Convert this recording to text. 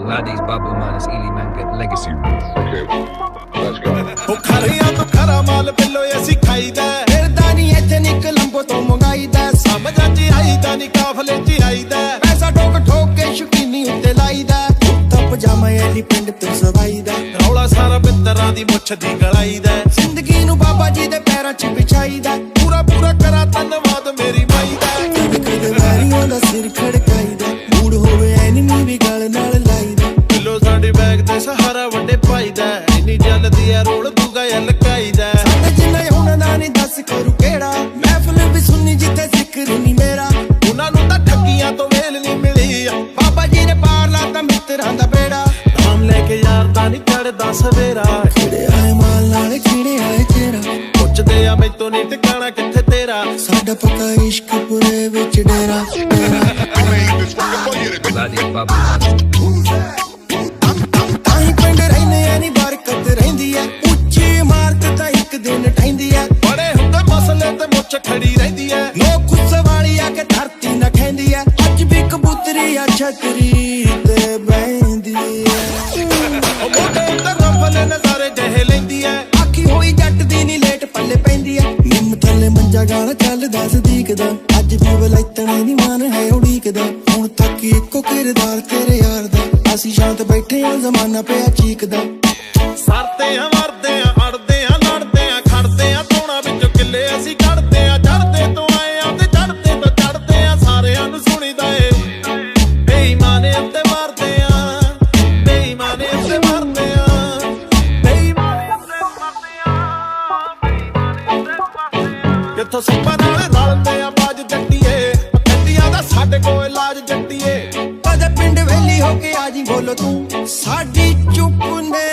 Laddies, Babu Minus, Ely Man, get legacy. Okay, let's go. ਉਹ ਖਰੀਆਂ ਤੋਂ ਖਰਾ ਮਾਲ ਬਿੱਲੋ ਅਸੀਂ ਖਾਈਦਾ ਫਿਰਦਾ ਨਹੀਂ ਇੱਥੇ ਨਿਕਲੰਬੋ ਤੋਂ ਮੰਗਾਈਦਾ ਸਮਝਾਂ ਚ ਆਈਦਾ ਨਹੀਂ ਕਾਫਲੇ ਚ ਆਈਦਾ ਪੈਸਾ ਠੋਕ ਠੋਕ ਕੇ ਸ਼ੁਕੀਨੀ ਉੱਤੇ ਲਾਈਦਾ ਕੁੱਤਾ ਪਜਾਮਾ ਐਲੀ ਪਿੰਡ ਤੋਂ ਸਵਾਈਦਾ ਰੌਲਾ ਸਾਰਾ ਬਿੱਤਰਾਂ ਦੀ ਮੁੱਛ ਦੀ ਗਲਾਈਦਾ ਜ਼ਿੰਦਗੀ ਨੂੰ ਬਾਬਾ ਜੀ ਦੇ ਪੈਰਾਂ 'ਚ ਵਿਛਾਈਦਾ ਆ ਰੋੜ ਦੂਗਾ ਜਾਂ ਲਕਾਈਦਾ ਤੇ ਜਿੰਨੇ ਹੁਣ ਨਾ ਨਹੀਂ ਦੱਸ ਕਰੂ ਕਿਹੜਾ? ਮਹਿਫਿਲ ਵੀ ਸੁਣਨੀ ਜਿੱਥੇ ਜ਼ਿਕਰ ਨਹੀਂ ਮੇਰਾ। ਉਹਨਾਂ ਨੂੰ ਤਾਂ ਠੱਗੀਆਂ ਤੋਂ ਵੇਲ ਨਹੀਂ ਮਿਲੀ ਆ। ਬਾਬਾ ਜੀ ਨੇ ਪਾਰ ਲਾਤਾ ਮਿੱਤਰਾਂ ਦਾ ਬੇੜਾ। ਨਾਮ ਲੈ ਕੇ ਯਾਰ ਦਾ ਨਹੀਂ ਚੜਦਾ ਸਵੇਰਾ। ਖਿੜੇ ਆਏ ਮਾਲ ਨਾਲ ਖਿੜੇ ਆਏ ਤੇਰਾ ਪੁੱਛਦੇ ਆ ਮੈਤੋਂ ਨਹੀਂ ਟਿਕਾਣਾ ਕਿੱਥੇ ਤੇਰਾ। ਸਾਡਾ ਪੱਕਾ ਇਸ਼ਕ ਪੁਰੇ ਵਿੱਚ ਡੇਰਾ ਡੇਰਾ। I made this fucking for you to Laddies, ਮਸਲੇ ਤੇ ਮੁੱਛ ਖੜੀ ਰਹਿੰਦੀ ਐ। ਲੋਕ ਗੁੱਸੇ ਵਾਲੀ ਆ ਕੇ ਧਰਤੀ ਨਾ ਖੈਂਦੀ ਐ। ਅੱਜ ਵੀ ਕਬੂਤਰੀ ਆ ਛਤਰੀ ਤੇ ਬੈਂਦੀ ਐ। ਉਹ ਮੋਢੇ ਉੱਤੇ ਰਫਲ ਨਜ਼ਾਰੇ ਜਿਹੇ ਲੈਂਦੀ ਐ। ਆਖੀ ਹੋਈ ਜੱਟ ਦੀ ਨੀ ਲੇਟ ਪੱਲੇ ਪੈਂਦੀ ਐ। ਨਿੰਮ ਥੱਲੇ ਮੰਜਾ ਗਾਣਾ ਚੱਲਦਾ ਸਦੀਕ ਅੱਜ ਵੀ ਵਲੈਤਣੇ ਦੀ ਮਾਨ ਹੈ ਉਡੀਕਦਾ। ਹੁਣ ਤੱਕ ਇੱਕੋ ਕਿਰਦਾਰ ਤੇਰੇ ਯਾਰ ਦਾ। ਅਸੀਂ ਸ਼ਾਂਤ ਬੈਠੇ ਆ, ਜ਼ਮਾਨਾ ਪਿਆ ਚੀਕਦਾ। ਸਰਦੇ ਆ ਅਸੀਂ ਕੱਢਦੇ ਆ ਚੜਦੇ ਤੋਂ ਆਏ ਆ ਤੇ ਚੜਦੇ ਤੋਂ ਚੜਦੇ ਆ, ਸਾਰਿਆਂ ਨੂੰ ਸੁਣੀਦਾ ਏ। ਬੇਈਮਾਨੇ ਉੱਤੇ ਮਾਰਦੇ ਆ, ਬੇਈਮਾਨੇ ਉੱਤੇ ਮਾਰਦੇ ਆ, ਬੇਈਮਾਨੇ ਉੱਤੇ ਮਾਰਦੇ ਆ, ਬੇਈਮਾਨੇ ਉੱਤੇ ਮਾਰਦੇ ਆ। ਕਿੱਥੋਂ ਸੱਪਾਂ ਨਾਲ ਰਲਦੇ ਆ, ਬਾਜ ਜੱਟੀਏ ਕੰਡੀਆਂ ਦਾ ਸਾਡੇ ਕੋਲ ਇਲਾਜ ਜੱਟੀਏ। ਕਦੇ ਪਿੰਡ ਵੇਲੀ ਹੋ ਕੇ ਆਜੀ ਬੋਲੋ ਤੂੰ। ਸਾਡੀ ਚੁੱਪ ਨੇ